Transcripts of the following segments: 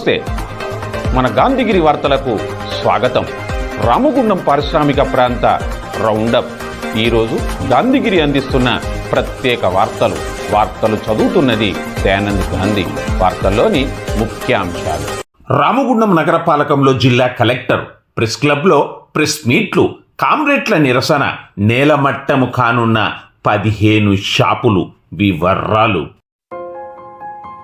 నమస్తే. మన గాంధీగిరి వార్తలకు స్వాగతం. రామగుండం పారిశ్రామిక ప్రాంత రౌండప్. ఈరోజు గాంధీగిరి అందిస్తున్న ప్రత్యేక వార్తలు. వార్తలు చదువుతున్నది దయానంద్ గాంధీ. వార్తల్లోని ముఖ్యాంశాలు. రామగుండం నగరపాలకంలో జిల్లా కలెక్టర్ ప్రెస్ క్లబ్లో ప్రెస్ మీట్లు కామ్రేట్ల నిరసన నేలమట్టము కానున్న పదిహేను షాపులు వివరాలు.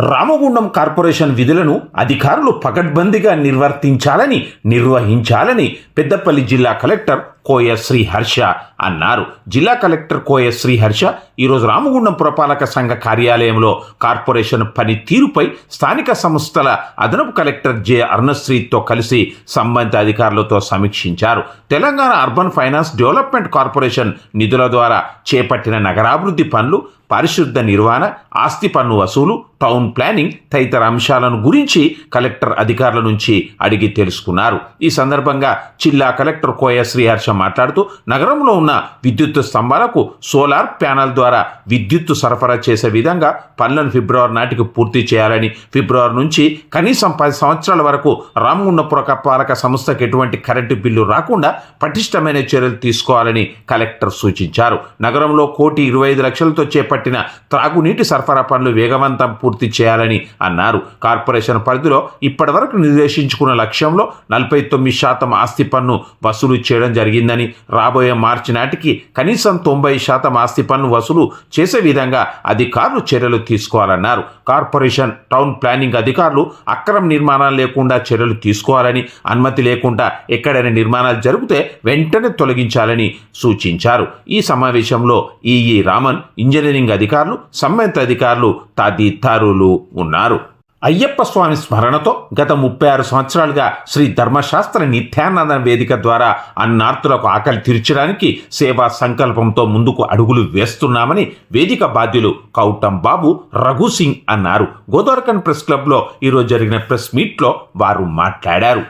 Ramagundam corporation విధులను అధికారులు పకడ్బందీగా నిర్వర్తించాలని నిర్వహించాలని పెద్దపల్లి జిల్లా కలెక్టర్ కోయ శ్రీహర్ష అన్నారు. జిల్లా కలెక్టర్ కోయ శ్రీహర్ష ఈరోజు రామగుండం పురపాలక సంఘ కార్యాలయంలో కార్పొరేషన్ పనితీరుపై స్థానిక సంస్థల అదనపు కలెక్టర్ జె అరుణశ్రీతో కలిసి సంబంధిత అధికారులతో సమీక్షించారు. Telangana urban finance development corporation నిధుల ద్వారా చేపట్టిన నగరాభివృద్ధి పనులు పరిశుద్ధ నిర్వహణ ఆస్తి పన్ను వసూలు టౌన్ ప్లానింగ్ తదితర అంశాలను గురించి కలెక్టర్ అధికారుల నుంచి అడిగి తెలుసుకున్నారు. ఈ సందర్భంగా జిల్లా కలెక్టర్ కోయ శ్రీహర్ష మాట్లాడుతూ నగరంలో ఉన్న విద్యుత్ స్తంభాలకు సోలార్ ప్యానల్ ద్వారా విద్యుత్తు సరఫరా చేసే విధంగా పనులను ఫిబ్రవరి నాటికి పూర్తి చేయాలని ఫిబ్రవరి నుంచి కనీసం పది సంవత్సరాల వరకు రామగుండపుర పాలక సంస్థకు ఎటువంటి కరెంటు బిల్లు రాకుండా పటిష్టమైన చర్యలు తీసుకోవాలని కలెక్టర్ సూచించారు. నగరంలో కోటి ఇరవై ఐదు లక్షలతో చేపట్టిన త్రాగునీటి సరఫరా పనులు వేగవంతం పూర్తి చేయాలని అన్నారు. కార్పొరేషన్ పరిధిలో ఇప్పటివరకు నిర్దేశించుకున్న లక్ష్యంలో నలభై తొమ్మిది శాతం ఆస్తి పన్ను వసూలు చేయడం జరిగింది. జరిగిందని రాబోయే మార్చి నాటికి కనీసం తొంభై శాతం ఆస్తి పన్ను వసూలు చేసే విధంగా అధికారులు చర్యలు తీసుకోవాలన్నారు. కార్పొరేషన్ టౌన్ ప్లానింగ్ అధికారులు అక్రమ నిర్మాణాలు లేకుండా చర్యలు తీసుకోవాలని అనుమతి లేకుండా ఎక్కడైనా నిర్మాణాలు జరిగితే వెంటనే తొలగించాలని సూచించారు. ఈ సమావేశంలో ఈఈ రామన్ ఇంజనీరింగ్ అధికారులు సంబంధిత అధికారులు తదితరులు ఉన్నారు. అయ్యప్ప స్వామి స్మరణతో గత ముప్పై ఆరు సంవత్సరాలుగా శ్రీ ధర్మశాస్త్ర నిత్యానంద వేదిక ద్వారా అన్నార్తులకు ఆకలి తీర్చడానికి సేవా సంకల్పంతో ముందుకు అడుగులు వేస్తున్నామని వేదిక బాధ్యులు కౌటం బాబు రఘు సింగ్ అన్నారు. గోదావరికన్ ప్రెస్ క్లబ్లో ఈరోజు జరిగిన ప్రెస్ మీట్లో వారు మాట్లాడారు.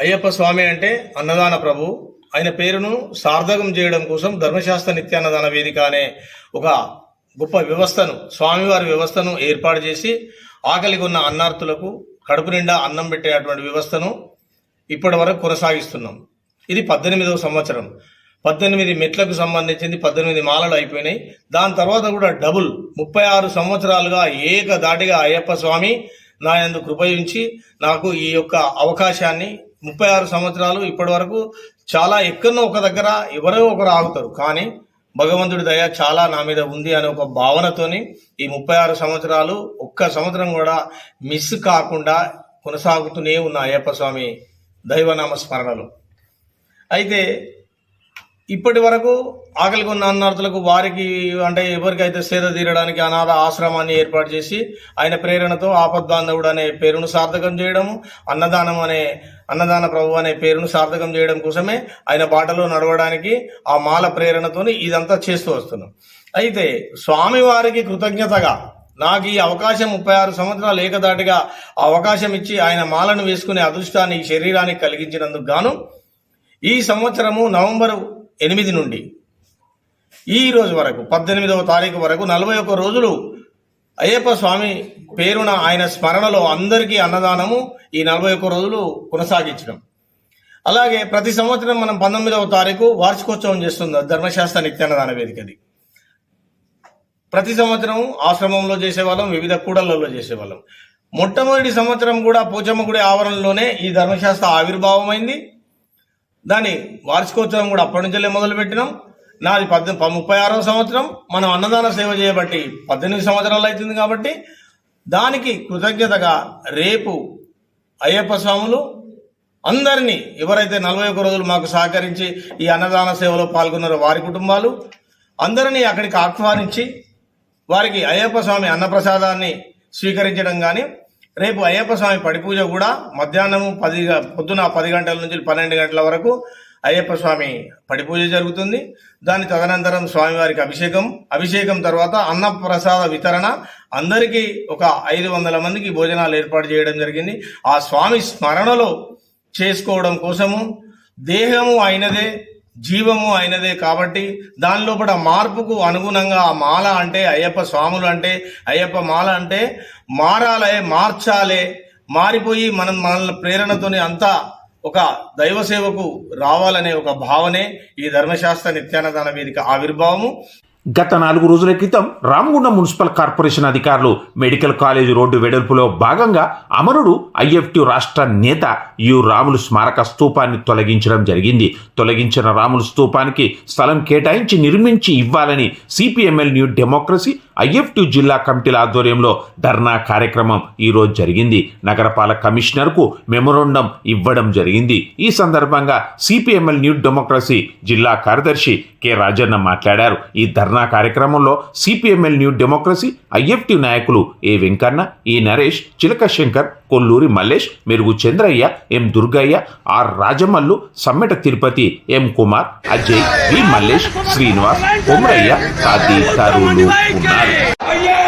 అయ్యప్ప స్వామి అంటే అన్నదాన ప్రభు. ఆయన పేరును సార్థకం చేయడం కోసం ధర్మశాస్త్ర నిత్యాన్నదాన వేదిక అనే ఒక గొప్ప వ్యవస్థను స్వామివారి వ్యవస్థను ఏర్పాటు చేసి ఆకలికి ఉన్న అన్నార్థులకు కడుపు నిండా అన్నం పెట్టేటువంటి వ్యవస్థను ఇప్పటి వరకు కొనసాగిస్తున్నాం. ఇది పద్దెనిమిదవ సంవత్సరం. పద్దెనిమిది మెట్లకు సంబంధించింది పద్దెనిమిది మాలలు అయిపోయినాయి. దాని తర్వాత కూడా డబుల్ ముప్పై ఆరు సంవత్సరాలుగా ఏకదాటిగా అయ్యప్ప స్వామి నా యందు కృపయించి నాకు ఈ యొక్క అవకాశాన్ని ముప్పై ఆరు సంవత్సరాలు ఇప్పటి వరకు చాలా ఎక్కడో ఒక దగ్గర ఎవరో ఒకరు ఆగుతారు. కానీ భగవంతుడి దయ చాలా నా మీద ఉంది అనే ఒక భావనతోని ఈ ముప్పై ఆరు సంవత్సరాలు ఒక్క సంవత్సరం కూడా మిస్ కాకుండా కొనసాగుతూనే ఉన్న అయ్యప్ప స్వామి దైవనామ స్మరణలు అయితే ఇప్పటి వరకు ఆకలికి ఉన్న అన్నార్థులకు వారికి అంటే ఎవరికైతే సేద తీరడానికి అనాథ ఆశ్రమాన్ని ఏర్పాటు చేసి ఆయన ప్రేరణతో ఆపద్బాంధవుడు అనే పేరును సార్థకం చేయడము అన్నదానం అనే అన్నదాన ప్రభు అనే పేరును సార్థకం చేయడం కోసమే ఆయన బాటలో నడవడానికి ఆ మాల ప్రేరణతో ఇదంతా చేస్తూ వస్తున్నాం. అయితే స్వామివారికి కృతజ్ఞతగా నాకు ఈ అవకాశం ముప్పై ఆరు సంవత్సరాలు ఏకదాటిగా అవకాశం ఇచ్చి ఆయన మాలను వేసుకునే అదృష్టాన్ని శరీరానికి కలిగించినందుకు గాను ఈ సంవత్సరము నవంబరు ఎనిమిది నుండి ఈ రోజు వరకు పద్దెనిమిదవ తారీఖు వరకు నలభై ఒక్క రోజులు అయ్యప్ప స్వామి పేరున ఆయన స్మరణలో అందరికీ అన్నదానము ఈ నలభై ఒక్క రోజులు కొనసాగించడం. అలాగే ప్రతి సంవత్సరం మనం పంతొమ్మిదవ తారీఖు వార్షికోత్సవం చేస్తుంది ధర్మశాస్త్ర నిత్యాన్నదాన వేదికది. ప్రతి సంవత్సరం ఆశ్రమంలో చేసేవాళ్ళం వివిధ కూడళ్ళలో చేసేవాళ్ళం. మొట్టమొదటి సంవత్సరం కూడా పోచమ్మ గుడి ఆవరణలోనే ఈ ధర్మశాస్త్ర ఆవిర్భావమైంది. దాని వార్షికోత్సవం కూడా అప్పటి నుంచే మొదలుపెట్టినాం. నాది పద్దె ముప్పై ఆరవ సంవత్సరం. మనం అన్నదాన సేవ చేయబట్టి పద్దెనిమిది సంవత్సరాలు అవుతుంది కాబట్టి దానికి కృతజ్ఞతగా రేపు అయ్యప్ప స్వాములు అందరినీ ఎవరైతే నలభై ఒక్క రోజులు మాకు సహకరించి ఈ అన్నదాన సేవలో పాల్గొన్నారో వారి కుటుంబాలు అందరినీ అక్కడికి ఆహ్వానించి వారికి అయ్యప్ప స్వామి అన్నప్రసాదాన్ని స్వీకరించడం కానీ రేపు అయ్యప్ప స్వామి పడిపూజ కూడా మధ్యాహ్నం పది పొద్దున పది గంటల నుంచి పన్నెండు గంటల వరకు అయ్యప్ప స్వామి పడిపూజ జరుగుతుంది. దాని తదనంతరం స్వామివారికి అభిషేకం. అభిషేకం తర్వాత అన్నప్రసాద వితరణ. అందరికీ ఒక ఐదు వందల మందికి భోజనాలు ఏర్పాటు చేయడం జరిగింది. ఆ స్వామి స్మరణలో చేసుకోవడం కోసము దేహము అయినదే జీవము అయినదే కాబట్టి దాని లోపల మార్పుకు అనుగుణంగా ఆ మాల అంటే అయ్యప్ప స్వాములు అంటే అయ్యప్ప మాల అంటే మారాలే మార్చాలే మారిపోయి మనం మనల్ని ప్రేరణతోని అంతా ఒక దైవ సేవకు రావాలనే ఒక భావనే ఈ ధర్మశాస్త్ర నిత్యానదాన వేదిక ఆవిర్భావము. గత నాలుగు రోజుల క్రితం రామగుండం మున్సిపల్ కార్పొరేషన్ అధికారులు మెడికల్ కాలేజీ రోడ్డు వెడల్పులో భాగంగా అమరుడు ఐఎఫ్టీ రాష్ట్ర నేత యు. రాములు స్మారక స్తూపాన్ని తొలగించడం జరిగింది. తొలగించిన రాములు స్తూపానికి స్థలం కేటాయించి నిర్మించి ఇవ్వాలని సిపిఎంఎల్ న్యూ డెమోక్రసీ ఐఎఫ్టి జిల్లా కమిటీల ఆధ్వర్యంలో ధర్నా కార్యక్రమం ఈరోజు జరిగింది. నగరపాలక కమిషనర్కు మెమొరండం ఇవ్వడం జరిగింది. ఈ సందర్భంగా సిపిఎంఎల్ న్యూ డెమోక్రసీ జిల్లా కార్యదర్శి కె రాజన్న మాట్లాడారు. ఈ ధర్నా కార్యక్రమంలో సిపిఎంఎల్ న్యూ డెమోక్రసీ ఐఎఫ్టి నాయకులు ఏ వెంకన్న ఈ నరేష్ చిలక Shankar Kolluri Mallesh Merugu Chandraiah M Durgaiah R Rajamallu Sammeta Tirupati M Kumar Ajay V Mallesh Srinivas Komaraiah తదితరులు ఉన్నారు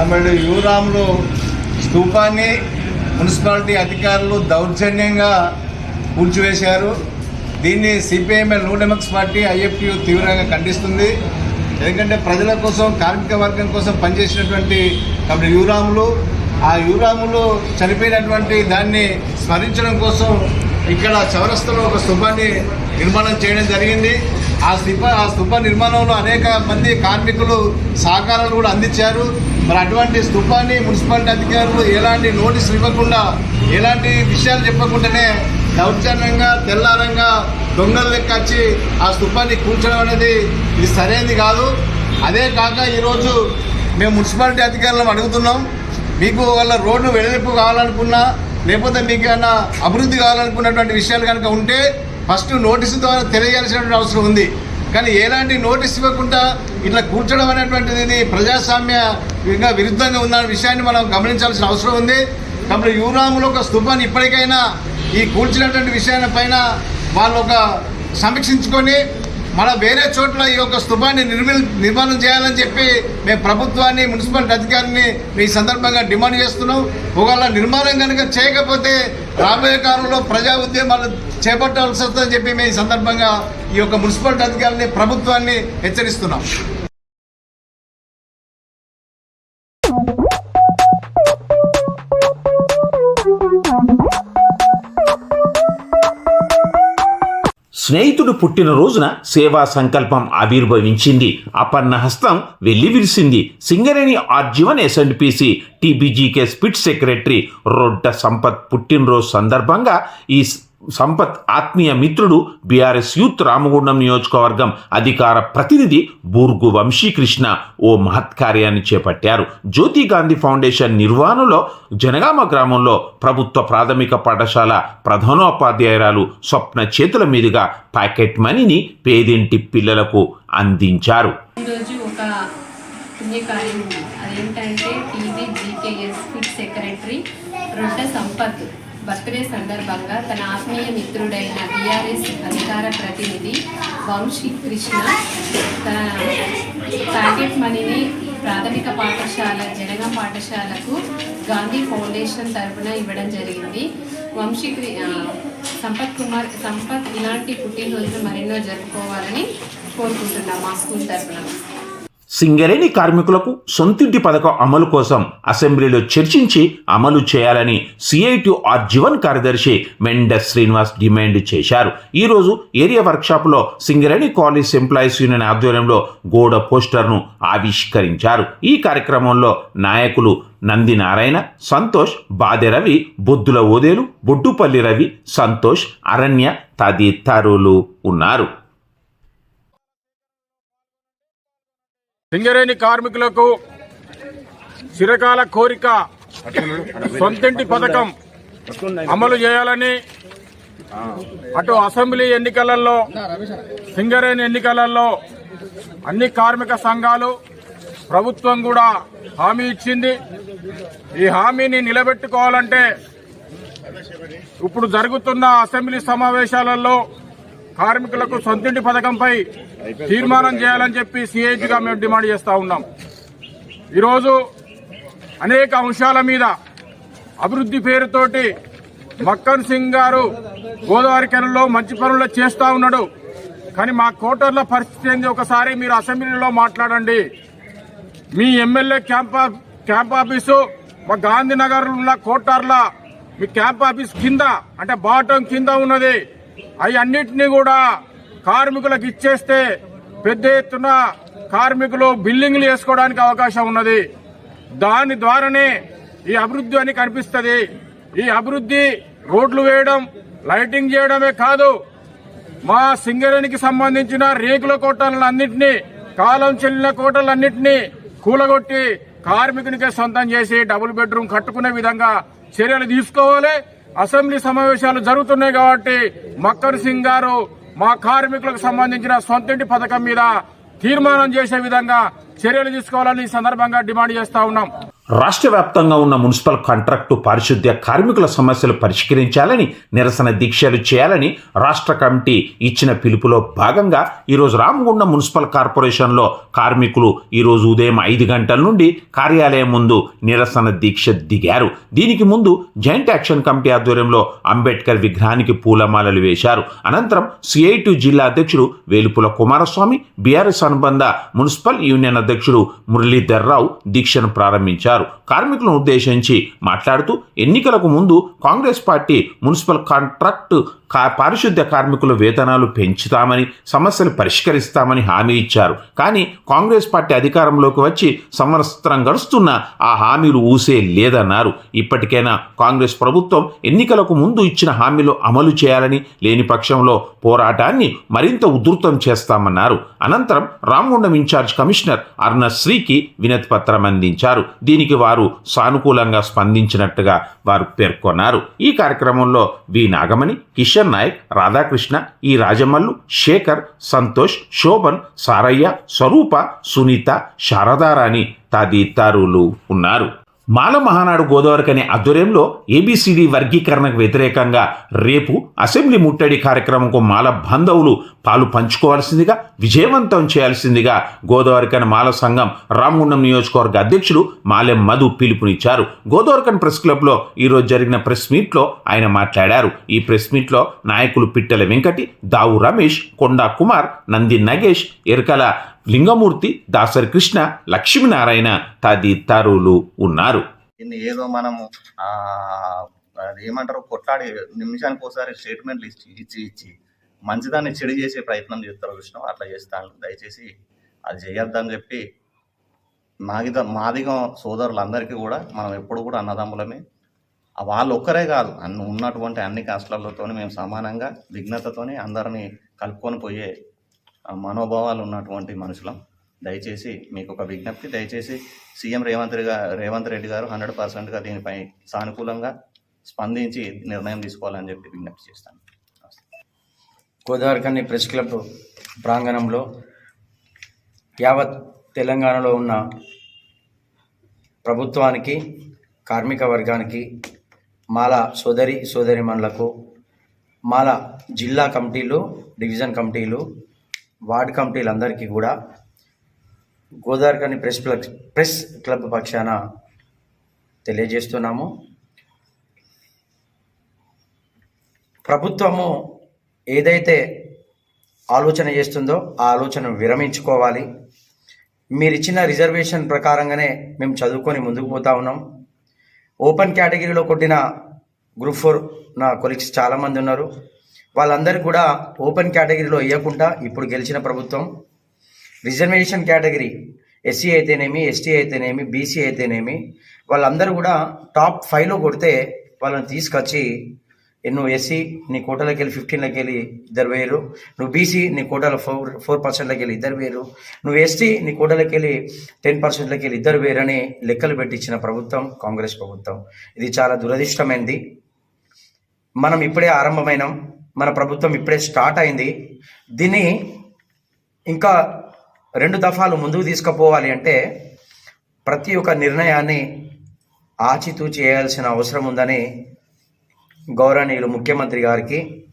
తమిళ యువరాములు స్థూపాన్ని మున్సిపాలిటీ అధికారులు దౌర్జన్యంగా కూల్చివేశారు. దీన్ని CPIML new democracy party IFTU తీవ్రంగా ఖండిస్తుంది. ఎందుకంటే ప్రజల కోసం కార్మిక వర్గం కోసం పనిచేసినటువంటి తమిళ యువరాములు ఆ యువరాములు చనిపోయినటువంటి దాన్ని స్మరించడం కోసం ఇక్కడ చౌరస్తలో ఒక శుభాన్ని నిర్మాణం చేయడం జరిగింది. ఆ స్థిప ఆ స్థూప నిర్మాణంలో అనేక మంది కార్మికులు సహకారాలు కూడా అందించారు. మరి అటువంటి స్థూపాన్ని మున్సిపాలిటీ అధికారులు ఎలాంటి నోటీసులు ఇవ్వకుండా ఎలాంటి విషయాలు చెప్పకుండానే దౌర్జన్యంగా తెల్లారంగా దొంగల లెక్క వచ్చి ఆ స్థూపాన్ని కూల్చడం అనేది ఇది సరైనది కాదు. అదే కాక ఈరోజు మేము మున్సిపాలిటీ అధికారులను అడుగుతున్నాం. మీకు వాళ్ళ రోడ్డు వెడలింపు కావాలనుకున్నా లేకపోతే మీకు ఏమైనా అభివృద్ధి కావాలనుకున్నటువంటి విషయాలు కనుక ఉంటే ఫస్ట్ నోటీసు ద్వారా తెలియజేయాల్సినటువంటి అవసరం ఉంది. కానీ ఎలాంటి నోటీస్ ఇవ్వకుండా ఇట్లా కూర్చోడం అనేటువంటిది ప్రజాస్వామ్య ఇంకా విరుద్ధంగా ఉన్న విషయాన్ని మనం గమనించాల్సిన అవసరం ఉంది. కాబట్టి యువరాములు ఒక స్థూపాన్ని ఇప్పటికైనా ఈ కూల్చినటువంటి విషయాల పైన వాళ్ళు ఒక సమీక్షించుకొని మన వేరే చోట్ల ఈ యొక్క స్థూపాన్ని నిర్మి నిర్మాణం చేయాలని చెప్పి మేము ప్రభుత్వాన్ని మున్సిపాలిటీ అధికారిని ఈ సందర్భంగా డిమాండ్ చేస్తున్నాం. ఒకవేళ నిర్మాణం కనుక చేయకపోతే రాబోయే కాలంలో ప్రజా ఉద్యమాలు చేపట్టాల్సి వస్తుందని చెప్పి మేము ఈ సందర్భంగా ఈ యొక్క మున్సిపాలిటీ అధికారిని ప్రభుత్వాన్ని హెచ్చరిస్తున్నాం. స్నేహితుడు పుట్టినరోజున సేవా సంకల్పం ఆవిర్భవించింది. అపన్న హస్తం వెళ్ళి విరిసింది. సింగరేణి ఆర్జీవన్ ఎస్ఎండ్పిసి టీబీజీకే స్పిట్ సెక్రటరీ రొడ్డ సంపత్ పుట్టినరోజు సందర్భంగా ఈ సంపత్ ఆత్మీయ మిత్రుడు బీఆర్ఎస్ యూత్ రామగుండం నియోజకవర్గం అధికార ప్రతినిధి బూర్గు వంశీకృష్ణ ఓ మహత్కార్యాన్ని చేపట్టారు. జ్యోతి గాంధీ ఫౌండేషన్ నిర్వహణలో జనగామ గ్రామంలో ప్రభుత్వ ప్రాథమిక పాఠశాల ప్రధానోపాధ్యాయురాలు స్వప్న చేతుల మీదుగా ప్యాకెట్ మనీని పేదింటి పిల్లలకు అందించారు. ఈరోజు ఒక పుణ్యకార్యం అదేంటంటే TV GKS pit secretary Rodda Sampath birthday సందర్భంగా తన ఆత్మీయ మిత్రుడైన బీఆర్ఎస్ అధికార ప్రతినిధి వంశీ కృష్ణ తన ప్యాకెట్ మనీని ప్రాథమిక పాఠశాల జనగాం పాఠశాలకు గాంధీ ఫౌండేషన్ తరఫున ఇవ్వడం జరిగింది. వంశీ కృ- సంపత్ కుమార్ సంపత్ ఇలాంటి పుట్టినరోజులు మరెన్నో జరుపుకోవాలని కోరుకుంటున్నాం మా స్కూల్ తరఫున సింగరేణి కార్మికులకు సొంతింటి పథకం అమలు కోసం అసెంబ్లీలో చర్చించి అమలు చేయాలని సిఐటి ఆర్జీవన్ కార్యదర్శి మెండస్ శ్రీనివాస్ డిమాండ్ చేశారు. ఈరోజు ఏరియా వర్క్షాప్లో సింగరేణి కాలేజ్ ఎంప్లాయీస్ యూనియన్ ఆధ్వర్యంలో గోడ పోస్టర్ను ఆవిష్కరించారు. ఈ కార్యక్రమంలో నాయకులు నంది నారాయణ సంతోష్ బాదె రవి బొద్దుల ఓదేలు బొడ్డుపల్లి రవి సంతోష్ అరణ్య తదితరులు ఉన్నారు. సింగరేణి కార్మికులకు చిరకాల కోరిక సొంతింటి పథకం అమలు చేయాలని అటు అసెంబ్లీ ఎన్నికలలో సింగరేణి ఎన్నికలలో అన్ని కార్మిక సంఘాలు ప్రభుత్వం కూడా హామీ ఇచ్చింది. ఈ హామీని నిలబెట్టుకోవాలంటే ఇప్పుడు జరుగుతున్న అసెంబ్లీ సమావేశాలలో కార్మికులకు సొంతింటి పథకంపై తీర్మానం చేయాలని చెప్పి సిఐటిగా మేము డిమాండ్ చేస్తా ఉన్నాం. ఈరోజు అనేక అంశాల మీద అభివృద్ధి పేరుతోటి మక్కన్ సింగ్ గారు గోదావరి కెనల్లో మంచి పనులు చేస్తా ఉన్నాడు. కానీ మా కోటర్ల పరిస్థితి ఏంది? ఒకసారి మీరు అసెంబ్లీలో మాట్లాడండి. మీ ఎమ్మెల్యే క్యాంప్ క్యాంప్ ఆఫీసు మా గాంధీనగర్ ఉన్న కోటార్ల మీ క్యాంప్ ఆఫీస్ కింద అంటే బాటం కింద ఉన్నది. అవి కూడా కార్మికులకు ఇచ్చేస్తే పెద్ద ఎత్తున కార్మికులు బిల్డింగ్లు వేసుకోవడానికి అవకాశం ఉన్నది. దాని ద్వారానే ఈ అభివృద్ధి అని కనిపిస్తుంది. ఈ అభివృద్ధి రోడ్లు వేయడం లైటింగ్ చేయడమే కాదు మా సింగరేణికి సంబంధించిన రేకుల కోటలన్నింటినీ కాలం చెల్లిన కోటలన్నింటినీ కూలగొట్టి కార్మికునికే సొంతం చేసి డబుల్ బెడ్రూమ్ కట్టుకునే విధంగా చర్యలు తీసుకోవాలి. అసెంబ్లీ సమావేశాలు జరుగుతున్నాయి కాబట్టి మక్కర్ సింగ్ గారు మా కార్మికులకు సంబంధించిన సొంతింటి పథకం మీద తీర్మానం చేసే విధంగా చర్యలు తీసుకోవాలని ఈ సందర్భంగా డిమాండ్ చేస్తా ఉన్నాం. రాష్ట్ర వ్యాప్తంగా ఉన్న మున్సిపల్ కాంట్రాక్టు పారిశుద్ధ్య కార్మికుల సమస్యలు పరిష్కరించాలని నిరసన దీక్షలు చేయాలని రాష్ట్ర కమిటీ ఇచ్చిన పిలుపులో భాగంగా ఈరోజు రామగుండం మున్సిపల్ కార్పొరేషన్లో కార్మికులు ఈరోజు ఉదయం ఐదు గంటల నుండి కార్యాలయం ముందు నిరసన దీక్ష దిగారు. దీనికి ముందు జాయింట్ యాక్షన్ కమిటీ ఆధ్వర్యంలో అంబేద్కర్ విగ్రహానికి పూలమాలలు వేశారు. అనంతరం సిఐటి జిల్లా అధ్యక్షుడు వేలుపుల కుమారస్వామి బీఆర్ఎస్ అనుబంధ మున్సిపల్ యూనియన్ అధ్యక్షుడు మురళీధర్ రావు దీక్షను ప్రారంభించారు. కార్మికులను ఉద్దేశించి మాట్లాడుతూ ఎన్నికలకు ముందు కాంగ్రెస్ పార్టీ మున్సిపల్ కాంట్రాక్టు కా పారిశుద్ధ్య కార్మికుల వేతనాలు పెంచుతామని సమస్యలు పరిష్కరిస్తామని హామీ ఇచ్చారు. కానీ కాంగ్రెస్ పార్టీ అధికారంలోకి వచ్చి సంవత్సరం గడుస్తున్నా ఆ హామీలు ఊసే లేదన్నారు. ఇప్పటికైనా కాంగ్రెస్ ప్రభుత్వం ఎన్నికలకు ముందు ఇచ్చిన హామీలు అమలు చేయాలని లేని పక్షంలో పోరాటాన్ని మరింత ఉధృతం చేస్తామన్నారు. అనంతరం రామగుండం ఇన్ఛార్జ్ కమిషనర్ అర్ణ శ్రీకి వినతి పత్రం అందించారు. దీనికి వారు సానుకూలంగా స్పందించినట్టుగా వారు పేర్కొన్నారు. ఈ కార్యక్రమంలో వి నాగమణి కిషన్ నాయక్ రాధాకృష్ణ ఈ రాజమల్లు శేఖర్ సంతోష్ శోభన్ సారయ్య స్వరూప సునీత శారదారాణి తదితరులు ఉన్నారు. మాల మహానాడు గోదావరికని ఆధ్వర్యంలో ఏబిసిడి వర్గీకరణకు వ్యతిరేకంగా రేపు అసెంబ్లీ ముట్టడి కార్యక్రమంకు మాల బాంధవులు పాలు పంచుకోవాల్సిందిగా విజయవంతం చేయాల్సిందిగా గోదావరికని మాల సంఘం రామగుండం నియోజకవర్గ అధ్యక్షుడు మాలెం మధు పిలుపునిచ్చారు. గోదావరికన్ ప్రెస్ క్లబ్లో ఈరోజు జరిగిన ప్రెస్ మీట్లో ఆయన మాట్లాడారు. ఈ ప్రెస్ మీట్లో నాయకులు పిట్టెల వెంకటి దావు రమేష్ కొండా కుమార్ నంది నగేష్ ఎరకల లింగమూర్తి దాసరి కృష్ణ లక్ష్మీనారాయణ తదితరులు ఉన్నారు. ఏదో మనము అది ఏమంటారు కొట్లాడి నిమిషానికి ఒకసారి స్టేట్మెంట్లు ఇచ్చి ఇచ్చి ఇచ్చి మంచిదాన్ని చెడు చేసే ప్రయత్నం చేస్తారు విష్ణు అట్లా చేస్తాను దయచేసి అది చేయొద్దని చెప్పి మాదిగ మాదిగ సోదరులందరికీ కూడా మనం ఎప్పుడు కూడా అన్నదమ్ములమే. వాళ్ళు ఒక్కరే కాదు అన్ని ఉన్నటువంటి అన్ని కాస్ట్లతోని మేము సమానంగా విఘ్నతతోనే అందరినీ కలుపుకొని పోయే మనోభావాలు ఉన్నటువంటి మనుషులం. దయచేసి మీకు ఒక విజ్ఞప్తి దయచేసి సీఎం రేవంత్ రెడ్డి గారు రేవంత్ రెడ్డి గారు హండ్రెడ్ పర్సెంట్గా దీనిపై సానుకూలంగా స్పందించి నిర్ణయం తీసుకోవాలని చెప్పి విజ్ఞప్తి చేస్తాను. గోదావరికన్ని ప్రెస్ క్లబ్ ప్రాంగణంలో యావత్ తెలంగాణలో ఉన్న ప్రభుత్వానికి కార్మిక వర్గానికి మాల సోదరి సోదరిమణులకు మాల జిల్లా కమిటీలు డివిజన్ కమిటీలు వార్డ్ కమిటీలందరికీ కూడా గోదావరికని ప్రెస్ ప్రెస్ క్లబ్ పక్షాన తెలియజేస్తున్నాము. ప్రభుత్వము ఏదైతే ఆలోచన చేస్తుందో ఆ ఆలోచన విరమించుకోవాలి. మీరు ఇచ్చిన రిజర్వేషన్ ప్రకారంగానే మేము చదువుకొని ముందుకు పోతా ఉన్నాం. ఓపెన్ కేటగిరీలో కొట్టిన గ్రూప్ ఫోర్ నా కొలీగ్స్ చాలామంది ఉన్నారు. వాళ్ళందరూ కూడా ఓపెన్ కేటగిరీలో ఇవ్వకుండా ఇప్పుడు గెలిచిన ప్రభుత్వం. రిజర్వేషన్ కేటగిరీ ఎస్సీ అయితేనేమి ఎస్టీ అయితేనేమి బీసీ అయితేనేమి వాళ్ళందరూ కూడా టాప్ ఫైవ్లో కొడితే వాళ్ళని తీసుకొచ్చి నువ్వు ఎస్సీ నీ కోటలోకి వెళ్ళి ఫిఫ్టీన్లోకి వెళ్ళి ఇద్దరు వేరు నువ్వు బీసీ నీ కోటలో ఫోర్ ఫోర్ పర్సెంట్లోకి వెళ్ళి ఇద్దరు వేరు నువ్వు ఎస్టీ నీ కోటలోకి వెళ్ళి టెన్ పర్సెంట్లోకి వెళ్ళి ఇద్దరు వేరు అని లెక్కలు పెట్టించిన ప్రభుత్వం కాంగ్రెస్ ప్రభుత్వం. ఇది చాలా దురదృష్టమైంది. మనం ఇప్పుడే ఆరంభమైనాం. మన ప్రభుత్వం ఇప్పుడే స్టార్ట్ అయింది. దీన్ని ఇంకా రెండు దఫాలు ముందుకు తీసుకుపోవాలి అంటే ప్రతి ఒక్క నిర్ణయాన్ని ఆచితూచి చేయాల్సిన అవసరం ఉందని గౌరవనీయులు ముఖ్యమంత్రి గారికి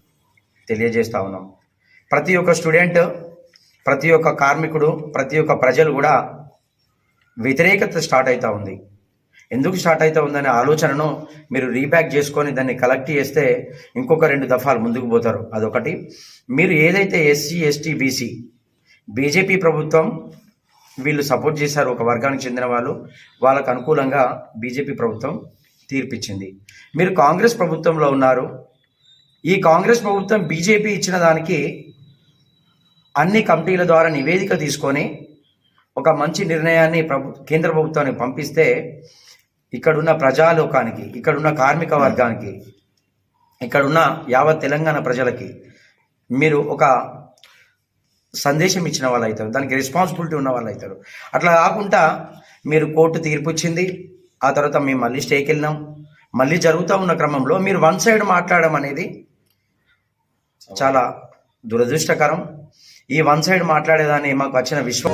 తెలియజేస్తా ఉన్నాం. ప్రతి ఒక్క స్టూడెంట్ ప్రతి ఒక్క కార్మికుడు ప్రతి ఒక్క ప్రజలు కూడా వ్యతిరేకత స్టార్ట్ అవుతూ ఉంది. ఎందుకు స్టార్ట్ అవుతా ఉందనే ఆలోచనను మీరు రీబ్యాక్ చేసుకొని దాన్ని కలెక్ట్ చేస్తే ఇంకొక రెండు దఫాలు ముందుకు పోతారు. అదొకటి. మీరు ఏదైతే ఎస్సీ ఎస్టీ బీసీ బీజేపీ ప్రభుత్వం వీళ్ళు సపోర్ట్ చేశారు ఒక వర్గానికి చెందిన వాళ్ళు వాళ్ళకు అనుకూలంగా బీజేపీ ప్రభుత్వం తీర్పిచ్చింది. మీరు కాంగ్రెస్ ప్రభుత్వంలో ఉన్నారు. ఈ కాంగ్రెస్ ప్రభుత్వం బీజేపీ ఇచ్చిన దానికి అన్ని కమిటీల ద్వారా నివేదిక తీసుకొని ఒక మంచి నిర్ణయాన్ని ప్రభు కేంద్ర ప్రభుత్వానికి పంపిస్తే ఇక్కడున్న ప్రజాలోకానికి ఇక్కడున్న కార్మిక వర్గానికి ఇక్కడున్న యావత్ తెలంగాణ ప్రజలకి మీరు ఒక సందేశం ఇచ్చిన వాళ్ళు అవుతారు దానికి రెస్పాన్సిబిలిటీ ఉన్న వాళ్ళు అవుతారు అట్లా కాకుండా మీరు కోర్టు తీర్పు ఇచ్చింది ఆ తర్వాత మేము మళ్ళీ స్టేకి వెళ్ళినాం. మళ్ళీ జరుగుతూ ఉన్న క్రమంలో మీరు వన్ సైడ్ మాట్లాడడం అనేది చాలా దురదృష్టకరం. ఈ వన్ సైడ్ మాట్లాడేదాన్ని మాకు వచ్చిన విశ్వ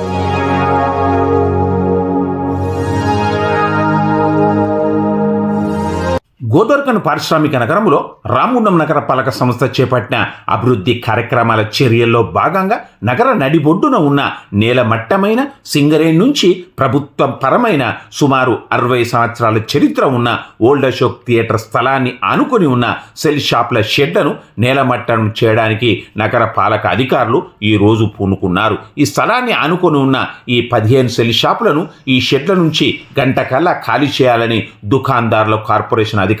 గోదర్కన్ పారిశ్రామిక నగరంలో రామగుండం నగర పాలక సంస్థ చేపట్టిన అభివృద్ధి కార్యక్రమాల చర్యల్లో భాగంగా నగర నడిబొడ్డున ఉన్న నేలమట్టమైన సింగరేణ్ నుంచి ప్రభుత్వ పరమైన సుమారు అరవై సంవత్సరాల చరిత్ర ఉన్న ఓల్డ్ అశోక్ థియేటర్ స్థలాన్ని ఆనుకొని ఉన్న సెల్ షాప్ల షెడ్లను నేలమట్టం చేయడానికి నగర పాలక అధికారులు ఈ రోజు పూనుకున్నారు. ఈ స్థలాన్ని ఆనుకొని ఉన్న ఈ పదిహేను సెల్ షాపులను ఈ షెడ్ల నుంచి గంట కల్లా ఖాళీ చేయాలని దుకాందారుల కార్పొరేషన్ అధికారులు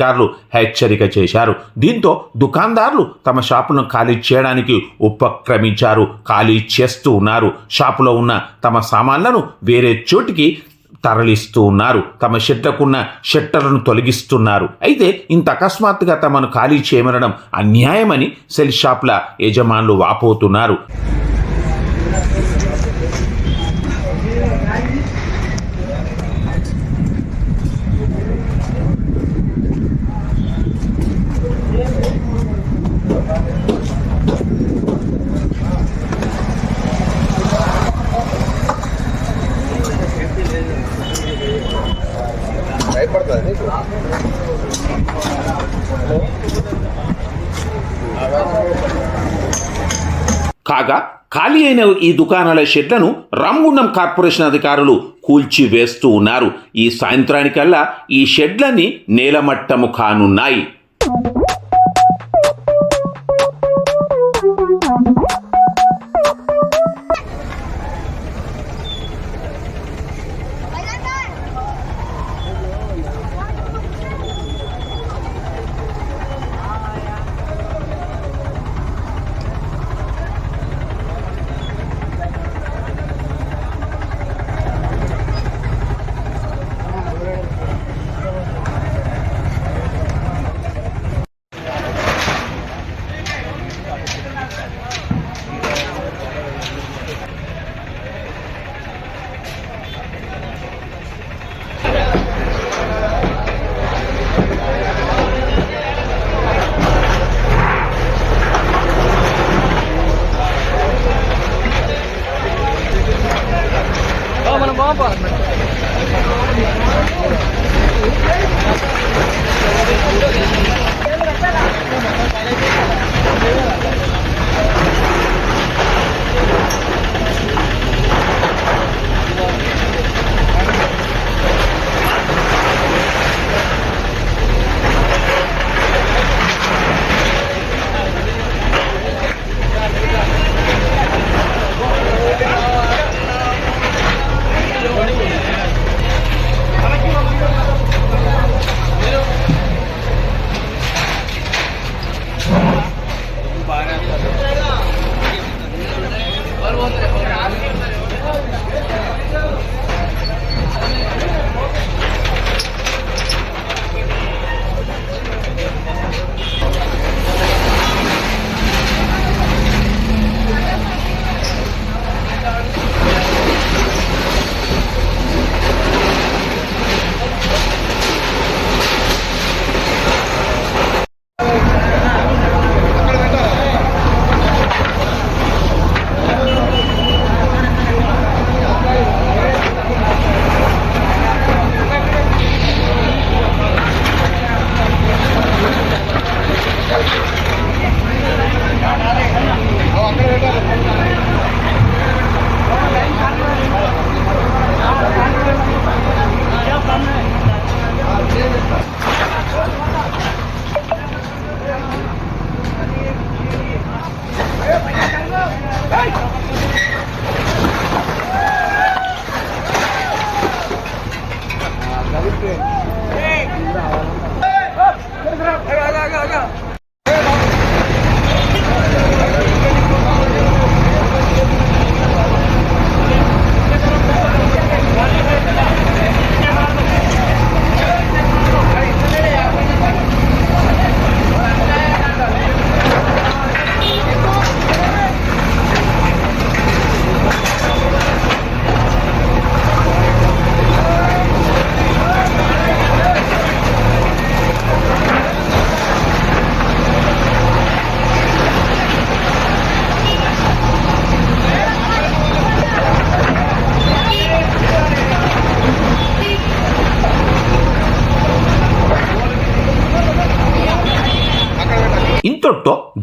హెచ్చరిక చేశారు. దీంతో దుకాందారులు తమ షాపులను ఖాళీ చేయడానికి ఉపక్రమించారు. ఖాళీ చేస్తూ ఉన్నారు. షాపులో ఉన్న తమ సామాన్లను వేరే చోటికి తరలిస్తూ ఉన్నారు. తమ షెడ్లకున్న షట్టర్లను తొలగిస్తున్నారు. అయితే ఇంత అకస్మాత్తుగా తమను ఖాళీ చేయమనడం అన్యాయమని సెల్ షాప్ల యజమానులు వాపోతున్నారు. ఖాళీ అయిన ఈ దుకాణాల షెడ్లను రామగుండం కార్పొరేషన్ అధికారులు కూల్చివేస్తూ ఉన్నారు. ఈ సాయంత్రానికల్లా ఈ షెడ్లన్నీ నేలమట్టము కానున్నాయి.